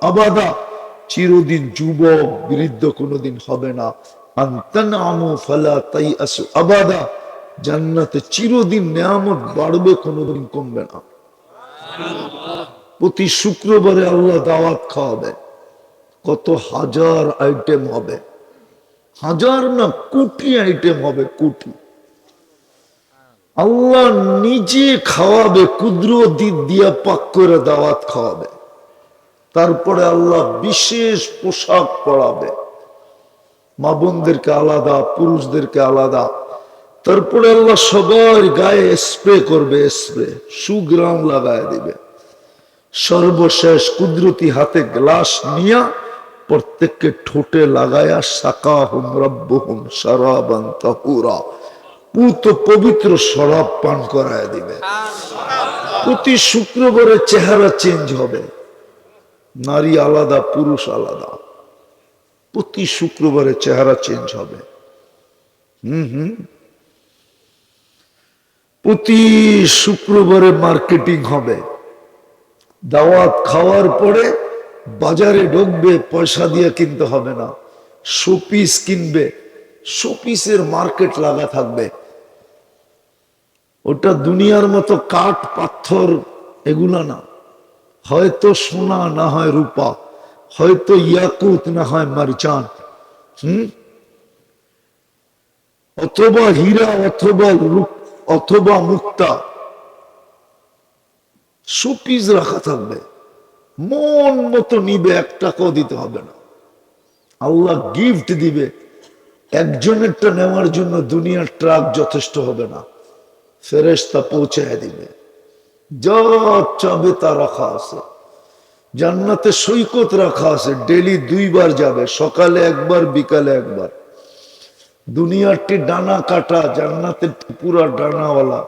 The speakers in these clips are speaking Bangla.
আবাদা। চিরদিন বৃদ্ধ কোনোদিন হবে না। আবাদা। জান্নাতে চিরদিন নেয়ামত বাড়বে, কোনোদিন কমবে না। প্রতি শুক্রবারে আল্লাহ দাওয়াত খাওয়াবে। কত হাজার আইটেম হবে। হাজার না কোটি আইটেম হবে, কোটি। আল্লাহ নিজে খাওয়াবে, কুদরতি দিয়া পাক করে দাওয়াত খাওয়াবে। তারপরে আল্লাহ বিশেষ পোশাক পরাবে। মা বোনদেরকে আলাদা, পুরুষদেরকে আলাদা। তারপরে আল্লাহ সবার গায়ে স্প্রে করবে, স্প্রে, সুগ্রাম লাগায় দিবে। সর্বশেষ কুদরতি হাতে গ্লাস নিয়া প্রত্যেককে ঠোঁটে লাগায়া সাকা হুম রব্বহুম সারাবান তাহুরা। পুত পবিত্র শরাব পান করায় দিবে। প্রতি শুক্রবারে চেহারা চেঞ্জ হবে। নারী আলাদা, পুরুষ আলাদা। প্রতি শুক্রবারে চেহারা চেঞ্জ হবে। হুম হুম। প্রতি শুক্রবারে মার্কেটিং হবে। দাওয়াত খাওয়ার পরে বাজারে ঢুকবে, পয়সা দিয়ে কিনতে হবে না। শোপিস কিনবে শোপিসের মার্কেট লাগা থাকবে। ওটা দুনিয়ার মতো কাঠ, পাথর, এগুলা না। হয়তো সোনা না হয় রূপা, হয়তো ইয়াকুত না হয় মারচান হুম? অথবা হীরা, অথবা অথবা মুক্তা। সুপিস রাখা থাকবে। মন মতো নিবে এক টাকাও দিতে হবে না। আল্লাহ গিফট দিবে। একজনেরটা নেওয়ার জন্য দুনিয়ার ট্রাক যথেষ্ট হবে না। ফেরেস্তা পৌঁছায় দিবে। যা চাবে তা রাখা আছে। জান্নাতে সৈকত রাখা আছে ডেলি দুইবার যাবে, সকালে একবার, বিকালে একবার। দুনিয়ারটি ডানা কাটা জান্নাতের পুরা ডানাওয়ালা।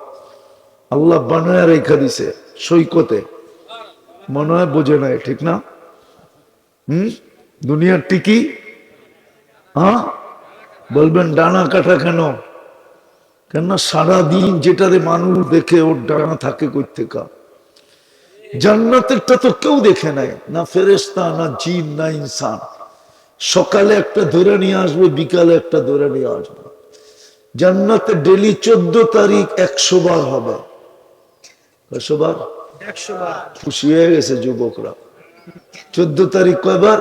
আল্লাহ বানায় রেখা দিছে সৈকতে। মনে হয় বোঝে নাই, ঠিক না? হম? দুনিয়ার টিকি হ্যাঁ? বলবেন, ডানা কাটা কেন? কেননা সারাদিন যেটারে মানুষ দেখে ওর ডানা থাকে থেকে জান্নাতেরটা তো কেউ দেখে নাই না ফেরেস্তা না জিন না ইনসান। সকালে একটা ধরে নিয়ে আসবে বিকালে একটা ধরে নিয়ে আসবে। জান্নাতে ডেলি চোদ্দ তারিখ একশো বার হবে। কয়শো বার? একশো বার। খুশি হয়ে গেছে যুবকরা। চোদ্দ তারিখ কয়বার?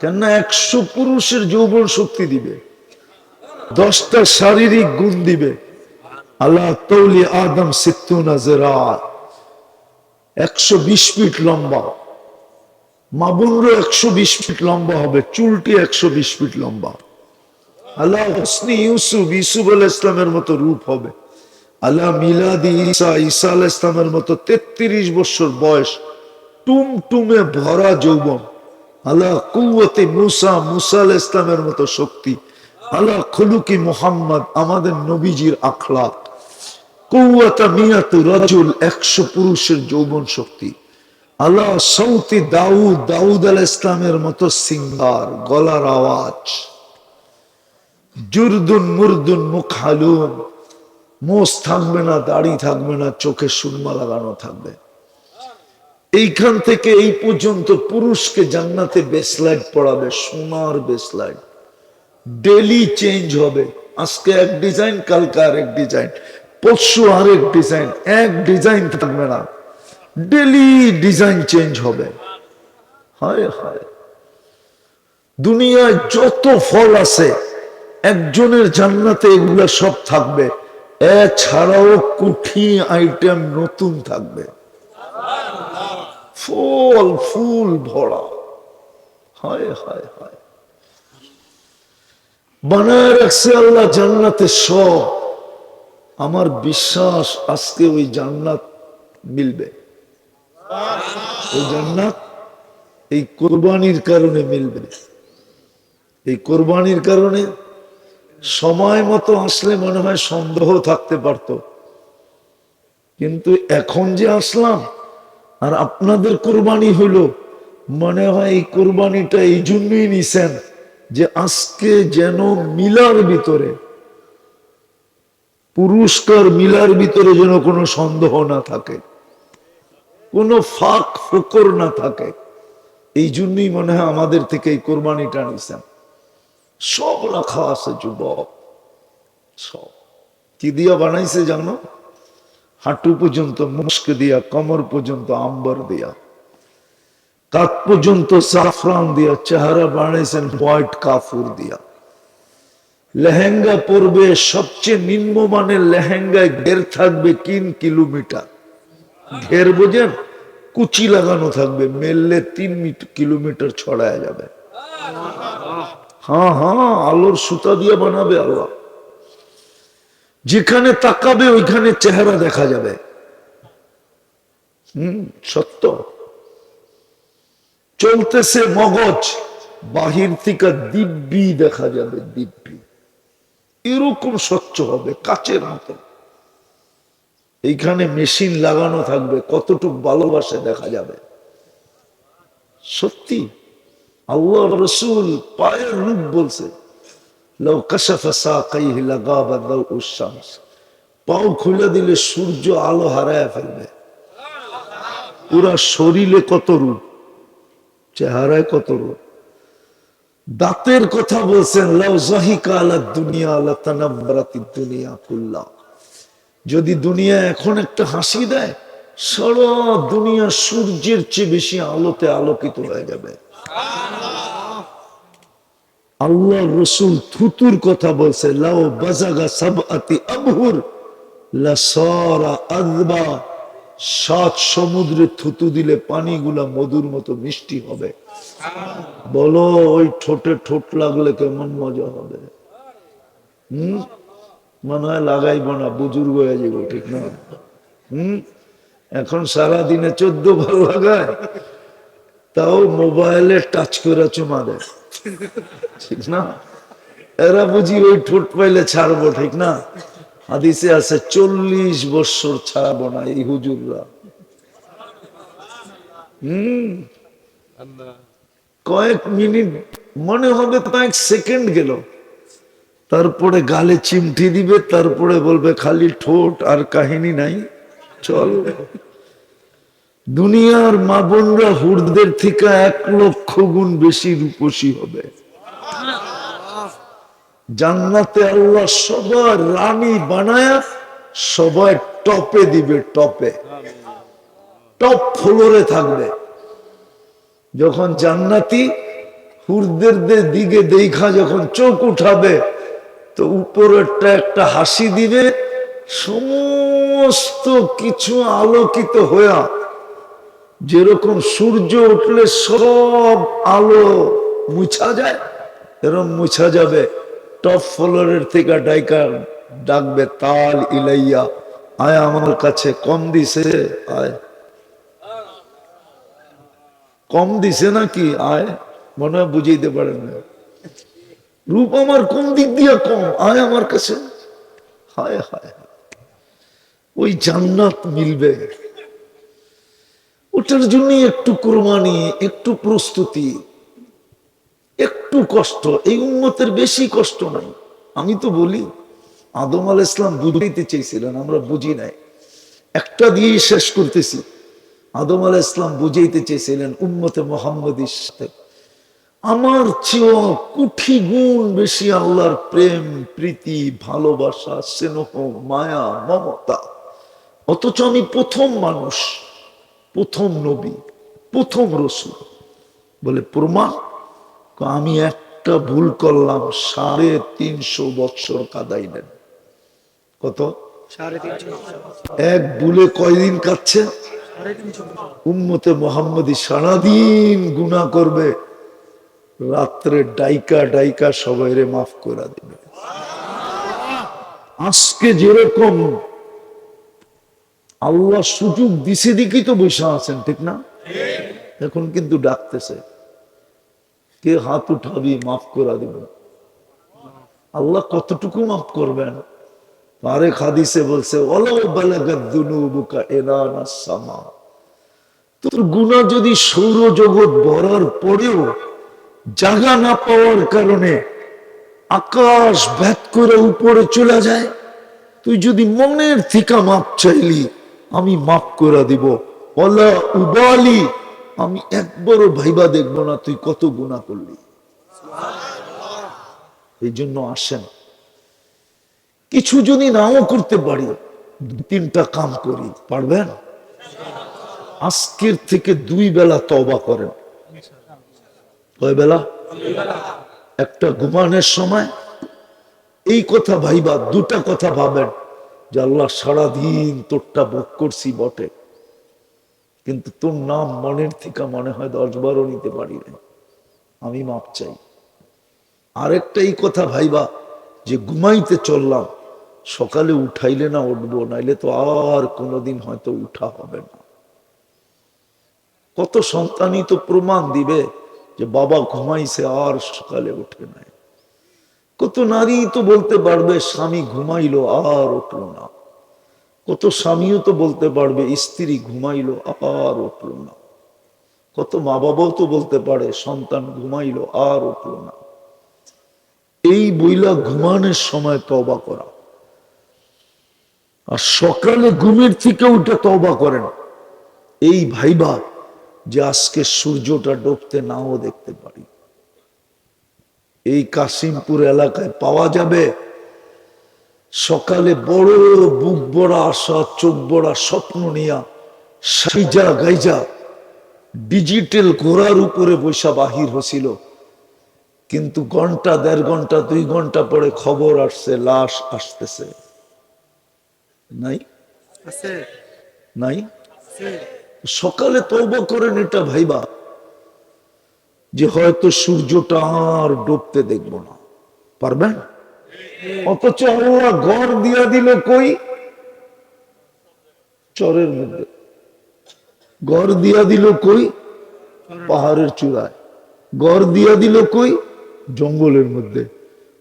কেননা একশো পুরুষের যৌবন শক্তি দিবে। দশটা শারীরিক গুণ দিবে। আল্লাহ তৌলি আদম সিত্তু নাজরা একশো বিশ ফিট লম্বা। মাবুনরও একশো বিশ ফিট লম্বা হবে, চুলটি একশো বিশ ফিট লম্বা। আল্লাহ হসনি ইউসুফ ইসুফ আল ইসলামের মতো রূপ হবে। আল্লাহ মিলাদি ঈসা ঈসা আল ইসলামের মতো তেত্রিশ বছর বয়স, টুমটুমে ভরা যৌবন। আল্লাহ কুয়াতে মুসা মুসা আল ইসলামের মতো শক্তি। খুলুকি মোহাম্মদ আমাদের নবীজির আখলাক। কৌয়াতা একশো পুরুষের যৌবন শক্তি। আল্লাহ সৌতি দাউদ দাউদ আল ইসলামের মতো সিঙ্গার, গলার আওয়াজ। জুরদুন মুরদুন মুখালুন মোষ থাকবে না, দাড়ি থাকবে না, চোখে সুরমা লাগানো থাকবে। এইখান থেকে এই পর্যন্ত পুরুষকে জান্নাতে বেসলাইট পড়াবে, সোনার বেসলাইট ডেলি চেঞ্জ হবে। আজকে এক ডিজাইন কালকে আরেক ডিজাইন পরশু আরেক ডিজাইন এক ডিজাইন থাকবে না। ডেলি ডিজাইন চেঞ্জ হবে। হায় হায়। দুনিয়ায় যত ফল আছে, একজনের জান্নাতে এগুলা সব থাকবে। এছাড়াও কুঠি আইটেম নতুন থাকবে। ফল, ফুল, ভরা। হায় হায় হায়। বানায় রাখছে আল্লাহ জান্নাতে সব। আমার বিশ্বাস আজকে ওই জান্নাত মিলবে। ওই জান্নাত এই কোরবানির কারণে মিলবে। এই কোরবানির কারণে সময় মতো আসলে মনে হয় সন্দেহ থাকতে পারত। কিন্তু এখন যে আসলাম, আর আপনাদের কোরবানি হলো, মনে হয় এই কোরবানিটা এই জন্যই নিছেন। যে আজকে যেন মিলার ভিতরে, পুরস্কার মিলার ভিতরে যেন কোনো সন্দেহ না থাকে, কোনো ফাঁক ফোকর না থাকে, এই জন্যই মনে হয় আমাদের থেকে এই কোরবানিটা নিছেন। সব রাখা আছে যুবক, সব। কি দিয়া বানাইছে জানো? হাঁটু পর্যন্ত মুস্ক দিয়া, কমর পর্যন্ত, আম্বর দিয়া। কাত পর্যন্ত সাফরান দিয়া, চেহারা বানাইছেন হোয়াইট কাফুর দিয়া। লেহেঙ্গা পরবে, সবচেয়ে নিম্নমানের লেহেঙ্গায় ঘের থাকবে তিন কিলোমিটার। ঘের বোঝেন, কুচি লাগানো থাকবে, মেললে তিন মিট- কিলোমিটার ছড়ায় যাবে। হ্যাঁ হ্যাঁ আলোর সুতা দিয়ে বানাবে আল্লাহ। যেখানে তাকাবে, ওইখানে চেহারা দেখা যাবে। হম, সত্য। চলতেছে মগজ। বাহির থেকে দিব্যি দেখা যাবে, দিব্যি। এরকম স্বচ্ছ হবে, কাচের মতো। এইখানে মেশিন লাগানো থাকবে, কতটুক ভালোবাসে দেখা যাবে। সত্যি আল্লাহ রসুল পায়ের রূপ বলছে পাও খুলে দিলে সূর্য আলো হারায় ফেলবে। পুরা শরীরে কত রূপ? চেহারায় কত রূপ। দাঁতের কথা বলছেন দুনিয়া যদি দুনিয়া এখন একটা হাসি দেয়, সারা দুনিয়া সূর্যের চেয়ে বেশি আলোতে আলোকিত হয়ে যাবে। আল্লাহ রসুল থুতুর কথা বলছে লাও বাজাগা সাবআতি আবহুর লাসারা আযবা সাত সমুদ্রে থুতু দিলে পানিগুলা মধুর মতো মিষ্টি হবে। বলো, ওই ঠোঁটে ঠোঁট লাগলে কেমন মজা হবে? হুম? মনে হয় লাগাইব না, বুজুর্গ হয়ে যাব, ঠিক না? হুম? এখন সারা দিনে চোদ্দ বার লাগায়, তাও মোবাইলে টাচ করে চুমা দেয়। ঠিক না? এরা বুঝি ওই ঠোঁট পাইলে ছাড়বো, ঠিক না? হাদিসে আছে, চল্লিশ বৎসর ছাড়বো না এই হুজুররা। হম। কয়েক মিনিট, মনে হবে কয়েক সেকেন্ড গেল। তারপরে গালে চিমটি দিবে, তারপরে বলবে, খালি ঠোঁট আর কাহিনী নাই, চল। দুনিয়ার মা বোনরা হুরদের থেকে এক লক্ষ গুণ বেশি রূপসী হবে। জান্নাতে আল্লাহ সবার রানী বানায় সবাই টপে দিবে, টপে। টপ ফ্লোরে থাকবে। যখন জান্নাতি হুরদের দিকে দেখা যখন চোখ উঠাবে, তো উপরেরটা একটা হাসি দিবে, সমস্ত কিছু আলোকিত হইয়া যেরকম সূর্য উঠলে সব আলো মুছা যায় এরকম মুছা যাবে। টপ ফ্লোরের থেকে ডাইকা ডাকবে, তাল ইলাইয়া, আয় আমার কাছে, কম দিছে, আয়। কম দিছে নাকি? আয়। মনে হয় বুঝাইতে পারেন না। রূপ আমার কোন দিক দিয়ে কম? আয় আমার কাছে। হায় হায়। ওই জান্নাত মিলবে। ওটার জন্য একটু কোরবানি, একটু প্রস্তুতি। একটু কষ্ট, এই উন্মতের বেশি কষ্ট নাই। আমি তো বলি, আদম আল ইসলাম বুঝাইতে চেয়েছিলেন আমরা বুঝি নাই। একটা দিয়েই শেষ করতেছি। আদম আল ইসলাম বুঝাইতে চেয়েছিলেন উম্মতে মোহাম্মদের সাথে। আমার চেয়েও কুঠি গুণ বেশি আল্লাহর প্রেম, প্রীতি, ভালোবাসা, স্নেহ, মায়া, মমতা। অথচ আমি প্রথম মানুষ, প্রথম নবী, প্রথম রসুল। বলে, প্রমাণ আমি একটা ভুল করলাম সাড়ে তিনশো বৎসর কাদাইলেন কত? এক ভুলে কয়দিন কাচ্ছে তিনশো উম্মতে মোহাম্মদী সারাদিন গুণা করবে। রাত্রে ডাইকা ডাইকা সবাই রে মাফ করে দিবে। আজকে যেরকম আল্লাহ সুযোগ দিছে দিকেই তো বসে আছেন ঠিক না? এখন কিন্তু ডাকতেছে। কে হাত উঠাবি মাফ করে দিব। আল্লাহ কতটুকু মাফ করবেন? আরে খাদিসে বলছে তোর গুণা যদি সৌরজগৎ ভরার পরেও জাগা না পাওয়ার কারণে আকাশ ভেদ করে উপরে চলে যায়, তুই যদি মনের থেকে মাপ চাইলি, আমি মাপ করে দিব। ওলা উবালি আমি একবারও ভাইবা দেখব না, তুই কত গুণা করলি। এই জন্য আসেন কিছু যদি নাও করতে পারি, তিনটা কাম করি, পারবেন? আজকের থেকে দুই বেলা তবা করেন। কয় বেলা? একটা ঘুমানোর সময় এই কথা ভাইবা, দুটা কথা ভাবেন যে আল্লাহ সারাদিন তোরটা ভোগ করছি বটে। কিন্তু তোর নাম মনের থেকে মনে হয় দশ বারও নিতে পারি না আমি মাপ চাই। আরেকটা এই কথা ভাইবা, যে ঘুমাইতে চললাম, সকালে উঠাইলে না উঠবো, নাইলে তো আর কোনোদিন হয়তো উঠা হবে না। কত সন্তানই তো প্রমাণ দিবে যে বাবা ঘুমাইছে আর সকালে উঠে নাই। কত নারী তো বলতে পারবে, স্বামী ঘুমাইলো আর উঠল না। কত স্বামীও তো বলতে পারবে, স্ত্রী ঘুমাইলো আর উঠল না। কত মা বাবাও তো বলতে পারে, সন্তান ঘুমাইলো আর উঠল না। এই বইলা ঘুমানোর সময় তবা করা। আর সকালে ঘুমের থেকে উঠে তবা করে না। এই ভাইবা যে আজকে সূর্যটা ডুবতে নাও দেখতে পারি। এই কাশিমপুর এলাকায় পাওয়া যাবে সকালে বড় বুক বড়া আশা চোখ বড়া স্বপ্ন নিয়া সাইজা গাইজা ডিজিটাল ঘোড়ার উপরে বৈশা বাহির হছিল কিন্তু ঘণ্টা দেড় ঘণ্টা দুই ঘণ্টা পরে খবর আসছে লাশ আসতেছে। নাই? নাই? সকালে তৌবা করেন এটা ভাইবা যে হয়তো সূর্যটা আর ডুবতে দেখব না। পারবেন? অথচ আল্লাহ ঘর দিয়া দিল কই? চরের মধ্যে। ঘর দিয়া দিল কই? পাহাড়ের চূড়ায়। ঘর দিয়া দিল কই? জঙ্গলের মধ্যে।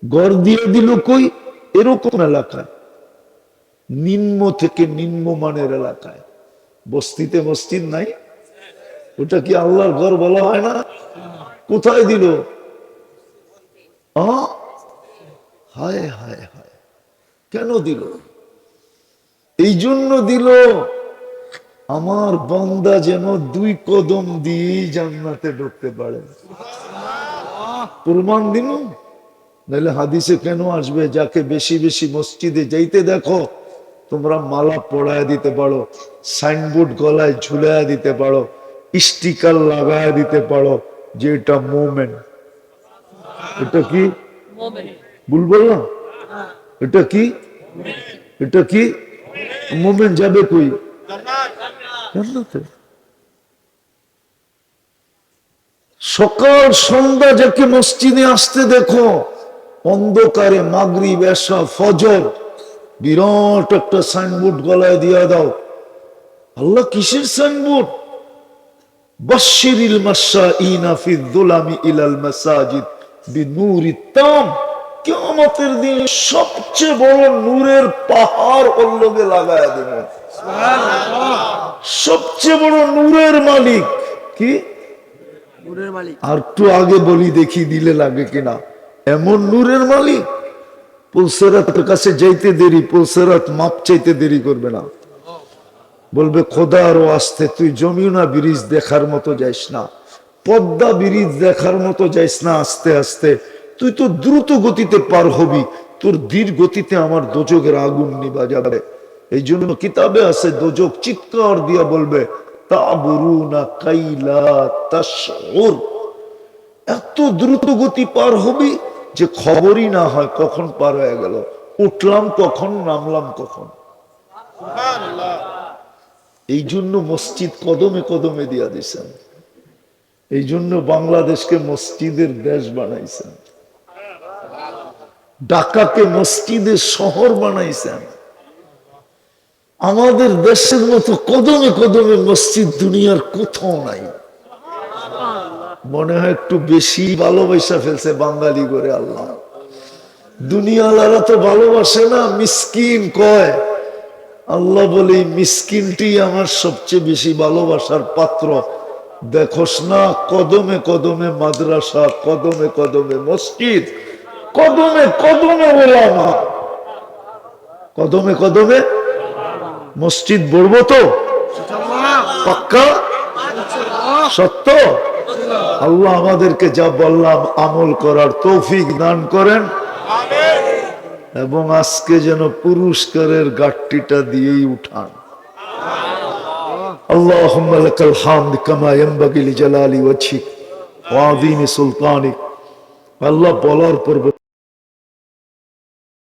ঘর দিয়া দিল কই? এরকম এলাকায়। নিম্ন থেকে নিম্ন মানের এলাকায়। বস্তিতে মসজিদ নাই? ওটা কি আল্লাহর ঘর বলা হয় না? কোথায় দিল? আ? হায় হায় হায়। কেন দিল? এই জন্য দিল, আমার বন্দা যেন দুই কদম দিয়েই জান্নাতে ঢুকতে পারে। প্রমাণ দিন। নাহলে হাদিসে কেন আসবে? যাকে বেশি বেশি মসজিদে যাইতে দেখো, তোমরা মালা পড়ায় দিতে পারো, সাইনবোর্ড গলায় ঝুলায় দিতে পারো, স্টিকার লাগায় দিতে পারো যে এটা মোমেন্ট এটা কি? ভুল না? এটা কি? এটা কি? মোমেন্ট যাবে কই? সকাল সন্ধ্যা যাকে মসজিদে আসতে দেখো, অন্ধকারে মাগরি বেশা ফজর, বিরাট একটা সাইনবোর্ড গলায় দিয়া দাও। আল্লাহ কিসের সাইনবোর্ড? বাশিরিল মাশাইনা ফি যুলামি ইলাল মাসাজিদ বিনূরি তাম কিয়ামতের দিন সবচেয়ে বড় নূরের পাহাড় ওর লগে লাগায়া দেবেন সবচেয়ে বড় নূরের মালিক কি? আর একটু আগে বলি দেখি দিলে লাগে কিনা। এমন নূরের মালিক পুলসেরাতের কাছে যাইতে দেরি পুলসেরাত মাপ চাইতে দেরি করবে না। বলবে খোদা আরও আসতে তুই যমুনা ব্রিজ দেখার মতো যাইস না। পদ্মা ব্রিজ দেখার মতো যাইস না আস্তে আস্তে। তুই তো দ্রুত গতিতে পার হবি। তোর ধীর গতিতে আমার দোজকের আগুন নিবা যাবে। এই জন্য কিতাবে আছে দোজক চিৎকার দিয়া বলবে এত দ্রুত গতি পার হবি যে খবরই না হয় কখন পার হয়ে গেল। উঠলাম কখন নামলাম কখন। এই জন্য মসজিদ কদমে কদমে দিয়া দিছেন। এই জন্য বাংলাদেশকে মসজিদের দেশ বানাইছেন। ঢাকাকে মসজিদের শহর বানাইছেন। আমাদের দেশের মতো কদমে কদমে মসজিদ দুনিয়ার কোথাও নাই। মনে হয় একটু বেশি ভালোবাসা ফেলছে বাঙালি করে আল্লাহ। দুনিয়ালারা তো ভালোবাসে না, মিসকিন কয়। আল্লাহ বলে মিসকিনটি আমার সবচেয়ে বেশি ভালোবাসার পাত্র। দেখোস না, কদমে কদমে মাদ্রাসা, কদমে কদমে মসজিদ কদমে কদমে ওলামা কদমে কদমে মসজিদ বলবো তো ইনশাআল্লাহ পাক্কা সত্য আল্লাহ আমাদেরকে যা বললাম আমল করার তৌফিক দান করেন এবং আজকে যেন পুরস্কারের গাঠটিটা দিয়েই উঠান اللهم لك الحمد كما ينبغي لجلال وجهك وعظيم سلطانك আল্লাহ বলার পর